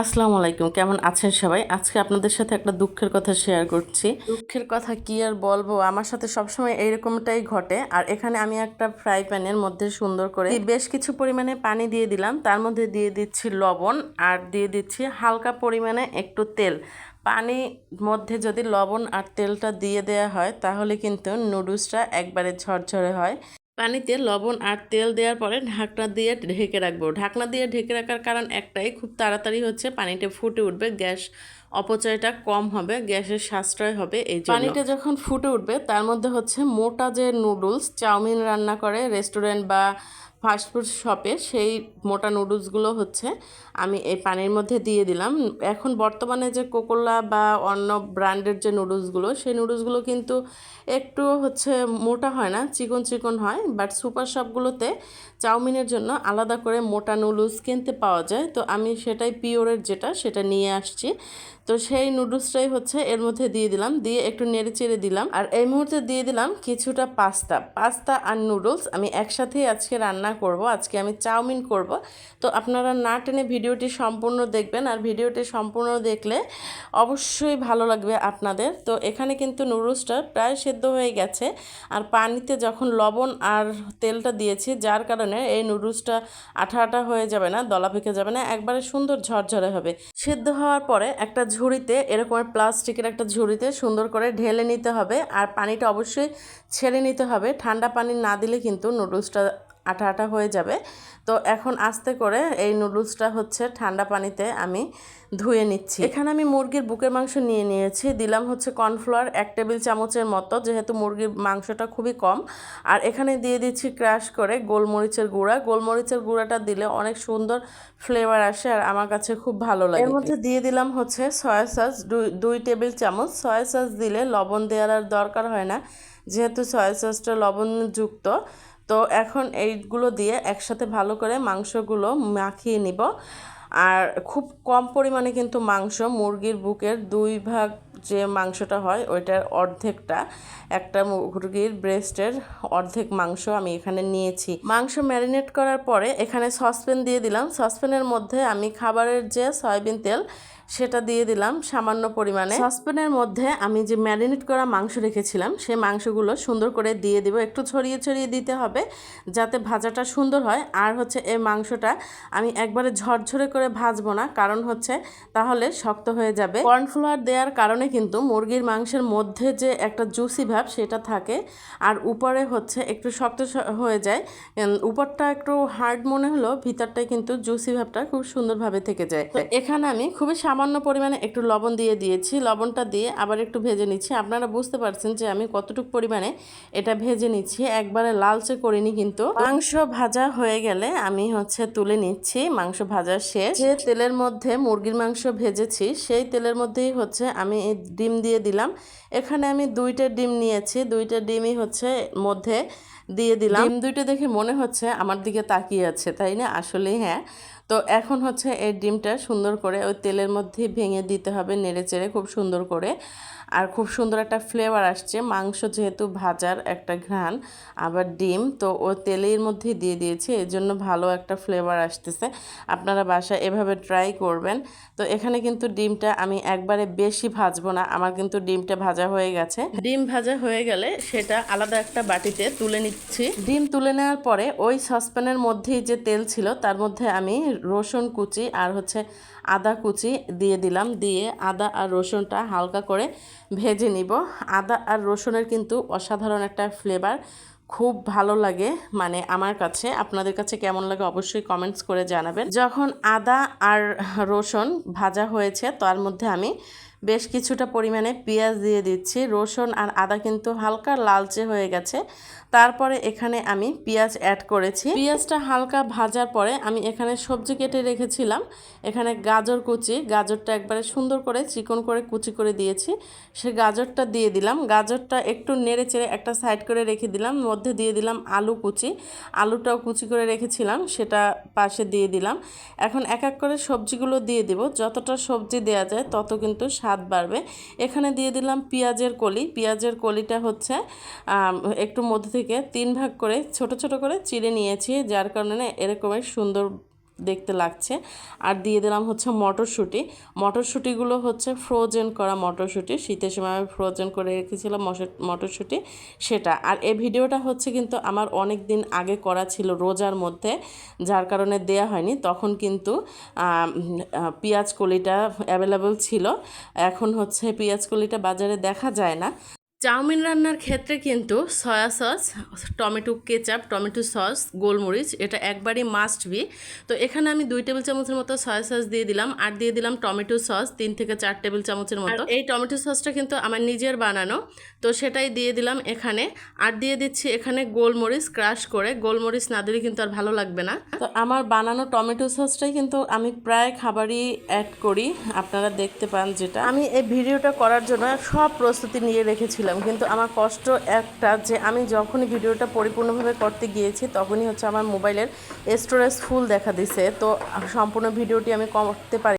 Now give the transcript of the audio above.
আসসালামু আলাইকুম, কেমন আছেন সবাই? আজকে আপনাদের সাথে একটা দুঃখের কথা শেয়ার করছি। দুঃখের কথা কি আর বলব? আমার সাথে সবসময় এইরকমটাই ঘটে। আর এখানে আমি একটা ফ্রাই প্যানের মধ্যে সুন্দর করে বেশ কিছু পরিমাণে পানি দিয়ে দিলাম। তার মধ্যে দিয়ে দিচ্ছি লবণ আর দিয়ে দিচ্ছি হালকা পরিমাণে একটু তেল। পানির মধ্যে যদি লবণ আর তেলটা দিয়ে দেওয়া হয়, তাহলে কিন্তু নুডলসটা একবারে ঝরঝরে হয়। পানিতে লবণ আর তেল দেওয়ার পরে ঢাকনা দিয়ে ঢেকে রাখব। ঢাকনা দিয়ে ঢেকে রাখার কারণ একটাই, খুব তাড়াতাড়ি হচ্ছে পানিটা ফুটে উঠবে, গ্যাস অপচয়টা কম হবে, গ্যাসের সাশ্রয় হবে এই পানিটা যখন ফুটে উঠবে, তার মধ্যে হচ্ছে মোটা যে নুডলস চাউমিন রান্না করে রেস্টুরেন্ট বা ফাস্টফুড শপে সেই মোটা নুডলসগুলো হচ্ছে আমি এই পানির মধ্যে দিয়ে দিলাম। এখন বর্তমানে যে কোকোলা বা অন্য ব্র্যান্ডের যে নুডলসগুলো সেই নুডলসগুলো কিন্তু একটু হচ্ছে মোটা হয় না, চিকন চিকন হয় বাট সুপার শপগুলোতে চাউমিনের জন্য আলাদা করে মোটা নুডলস কিনতে পাওয়া যায়। তো আমি সেটাই পিওরের যেটা, সেটা নিয়ে আসছি। তো সেই নুডলসটাই হচ্ছে এর মধ্যে দিয়ে দিলাম। দিয়ে একটু নেড়ে চেড়ে দিলাম। আর এই মুহূর্তে দিয়ে দিলাম কিছুটা পাস্তা। পাস্তা আর নুডলস আমি একসাথেই আজকে রান্না করব। আজকে আমি চাউমিন করব। তো আপনারা না টেনে ভিডিওটি সম্পূর্ণ দেখবেন। আর ভিডিওটি সম্পূর্ণ দেখলে অবশ্যই ভালো লাগবে আপনাদের। তো এখানে কিন্তু নুডলসটা প্রায় সেদ্ধ হয়ে গেছে। আর পানিতে যখন লবণ আর তেলটা দিয়েছি, যার কারণে এই নুডলসটা আঠা আঠা হয়ে যাবে না, দলা পেকে যাবে না, একবারে সুন্দর ঝরঝরে হবে। সেদ্ধ হওয়ার পরে একটা ঝুড়িতে, এরকম প্লাস্টিকের একটা ঝুড়িতে সুন্দর করে ঢেলে নিতে হবে। আর পানিটা অবশ্যই ছেড়ে নিতে হবে। ঠান্ডা পানি না দিলে কিন্তু নুডলসটা আঠা আঠা হয়ে যাবে। তো এখন আস্তে করে এই নুডলসটা হচ্ছে ঠান্ডা পানিতে আমি ধুয়ে নিচ্ছি। এখানে আমি মুরগির বুকের মাংস নিয়ে নিয়েছি। দিলাম হচ্ছে কর্নফ্লাওয়ার এক টেবিল চামচের মতো, যেহেতু মুরগির মাংসটা খুবই কম। আর এখানে দিয়ে দিচ্ছি ক্রাশ করে গোলমরিচের গুঁড়া। গোলমরিচের গুঁড়াটা দিলে অনেক সুন্দর ফ্লেভার আসে আর আমার কাছে খুব ভালো লাগে। এর মধ্যে দিয়ে দিলাম হচ্ছে সয়া সস দুই টেবিল চামচ। সয়া সস দিলে লবণ দেওয়ার আর দরকার হয় না, যেহেতু সয়া সসটা লবণযুক্ত। তো এখন এইগুলো দিয়ে একসাথে ভালো করে মাংসগুলো মাখিয়ে নিব। আর খুব কম পরিমাণে কিন্তু মাংস, মুরগির বুকের দুই ভাগ যে মাংসটা হয় ওইটার অর্ধেকটা, একটা মুরগির ব্রেস্টের অর্ধেক মাংস আমি এখানে নিয়েছি। মাংস ম্যারিনেট করার পরে এখানে সসপ্যান দিয়ে দিলাম। সসপ্যানের মধ্যে আমি খাবারের যে সয়াবিন তেল সেটা দিয়ে দিলাম সামান্য পরিমাণে। সসপ্যানের মধ্যে আমি যে ম্যারিনেট করা মাংস রেখেছিলাম সেই মাংসগুলো সুন্দর করে দিয়ে দিব। একটু ছড়িয়ে ছড়িয়ে দিতে হবে যাতে ভাজাটা সুন্দর হয়। আর হচ্ছে এই মাংসটা আমি একবারে ঝরঝরে করে ভাজবো না, কারণ হচ্ছে তাহলে শক্ত হয়ে যাবে। কর্নফ্লাওয়ার দেওয়ার কারণে কিন্তু মুরগির মাংসের মধ্যে যে একটা জুসি ভাব সেটা থাকে। আর উপরে হচ্ছে একটু শক্ত হয়ে যায়। উপরটা একটু হার্ড মনে হলো ভিতরটায় কিন্তু জুসি ভাবটা খুব সুন্দরভাবে থেকে যায়। এখানে আমি খুবই সামান্য পরিমাণে একটু লবণ দিয়ে দিয়েছি। লবণটা দিয়ে আবার একটু ভেজে নিচ্ছি। আপনারা বুঝতে পারছেন যে আমি কতটুকু পরিমাণে এটা ভেজে নিচ্ছি। একবারে লালচে করিনি কিন্তু। মাংস ভাজা হয়ে গেলে আমি হচ্ছে তুলে নিচ্ছি। মাংস ভাজা শেষ। যে তেলের মধ্যে মুরগির মাংস ভেজেছি, সেই তেলের মধ্যেই হচ্ছে আমি ডিম দিয়ে দিলাম। এখানে আমি দুইটা ডিম নিয়েছি। দুইটা ডিমই হচ্ছে মধ্যে দিয়ে দিলাম। ডিম দুইটা দেখে মনে হচ্ছে আমার দিকে তাকিয়ে আছে, তাই না? আসলেই হ্যাঁ। তো এখন হচ্ছে এই ডিমটা সুন্দর করে ওই তেলের মধ্যে ভেঙে দিতে হবে নেড়ে চেড়ে খুব সুন্দর করে। আর খুব সুন্দর একটা ফ্লেভার আসছে। মাংস যেহেতু ভাজার একটা ঘ্রাণ, আবার ডিম, তো ও তেলের মধ্যে দিয়ে দিয়েছে এর জন্য ভালো একটা ফ্লেভার আসতেছে। আপনারা বাসায় এভাবে ট্রাই করবেন। তো এখানে কিন্তু ডিমটা আমি একবারে বেশি ভাজবো না, আমার কিন্তু ডিমটা ভাজা হয়ে গেছে। ডিম ভাজা হয়ে গেলে সেটা আলাদা একটা বাটিতে তুলে নিচ্ছি। ডিম তুলে নেওয়ার পরে ওই সসপ্যানের মধ্যেই যে তেল ছিল, তার মধ্যে আমি রসুন কুচি আর হচ্ছে আদা কুচি দিয়ে দিলাম। দিয়ে আদা আর রসুনটা হালকা করে ভেজে নিব। আদা আর রসুনের কিন্তু অসাধারণ একটা ফ্লেভার খুব ভালো লাগে। মানে আমার কাছে, আপনাদের কাছে কেমন লাগে অবশ্যই কমেন্টস করে জানাবেন। যখন আদা আর রসুন ভাজা হয়েছে, তার মধ্যে আমি বেশ কিছুটা পরিমাণে পেঁয়াজ দিয়ে দিচ্ছি, রসুন আর আদা কিন্তু হালকা লালচে হয়ে গেছে। তারপরে এখানে আমি পেঁয়াজ অ্যাড করেছি। পেঁয়াজটা হালকা ভাজার পরে আমি এখানে সবজি কেটে রেখেছিলাম। এখানে গাজর কুচি, গাজরটা একবারে সুন্দর করে চিকন করে কুচি করে দিয়েছি। সে গাজরটা দিয়ে দিলাম। গাজরটা একটু নেড়ে চেড়ে একটা সাইড করে রেখে দিলাম। মধ্যে দিয়ে দিলাম আলু কুচি। আলুটাও কুচি করে রেখেছিলাম, সেটা পাশে দিয়ে দিলাম। এখন এক এক করে সবজিগুলো দিয়ে দিব। যতটা সবজি দেওয়া যায়, তত কিন্তু স্বাদ বাড়বে। এখানে দিয়ে দিলাম পেঁয়াজের কলি। পেঁয়াজের কলিটা হচ্ছে একটু মধ্যে থেকে তিন ভাগ করে ছোট ছোট করে চিড়ে নিয়েছি, যার কারণে এরকমের সুন্দর দেখতে লাগছে। আর দিয়ে দিলাম হচ্ছে মটরশুঁটি। মটরশুঁটিগুলো হচ্ছে ফ্রোজেন করা মটরশুঁটি। শীতের সময় আমি ফ্রোজেন করে রেখেছিলাম মটরশুঁটি, সেটা। আর এই ভিডিওটা হচ্ছে কিন্তু আমার অনেক দিন আগে করা ছিল রোজার মধ্যে, যার কারণে দেয়া হয়নি। তখন কিন্তু পেঁয়াজ কলিটা অ্যাভেলেবল ছিল। এখন হচ্ছে পেঁয়াজ কলিটা বাজারে দেখা যায় না। চাউমিন রান্নার ক্ষেত্রে কিন্তু soya sauce tomato ketchup tomato sauce গোলমরিচ এটা একবারই মাস্ট বি তো এখানে আমি দুই টেবিল চামচের মতো সয়া সস দিয়ে দিলাম আর দিয়ে দিলাম টমেটো সস তিন থেকে চার টেবিল চামচের মতো। এই টমেটো সসটা কিন্তু আমার নিজের বানানো তো সেটাই দিয়ে দিলাম এখানে। আর দিয়ে দিচ্ছি এখানে গোলমরিচ ক্রাশ করে। গোলমরিচ না দিলে কিন্তু আর ভালো লাগবে না। তো আমার বানানো টমেটো সসটাই কিন্তু আমি প্রায় খাবারই অ্যাড করি। আপনারা দেখতে পান যেটা। আমি এই ভিডিওটা করার জন্য সব প্রস্তুতি নিয়ে রেখেছিলাম। কিন্তু আমার কষ্ট একটা যে আমি যখনই ভিডিওটা পরিপূর্ণভাবে করতে গিয়েছি, তখনই হচ্ছে আমার মোবাইলের স্টোরেজ ফুল দেখা দিছে। তো সম্পূর্ণ ভিডিওটি আমি করতে পারি